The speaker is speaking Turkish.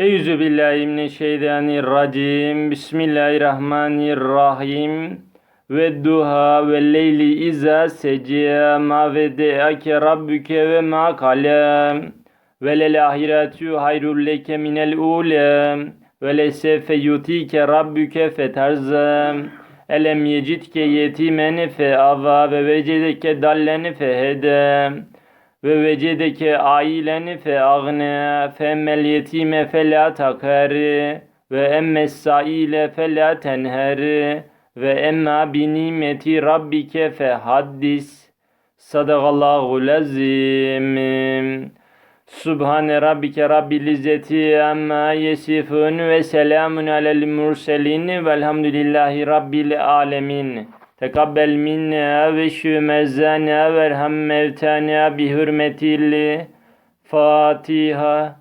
Eyyüzü billahi mineşşeytanirracim. Bismillahirrahmanirrahim. Ve duha ve leyli iza seca ma vedeake rabbuke ve ma kalem. Ve lel ahiretu hayrul leke minel ulem. Ve lesefe yutike rabbuke fetarzam. Elem yecidke yetimen fe ava ve vecedeke dallen fe hedem ve vecedeke ailen fe agne fe emmel yetime fe la takari ve emmes saile fe la tenheri. Ve emma bi nimeti rabbike fe haddis. Sadakallahu lazim Subhane rabbike rabbil izzeti amma yesifun ve selamun alel murselin. Velhamdülillahi rabbil alemin. Tekabbel minna ve şümezzana ve erham mevtana bi hürmetil Fatiha.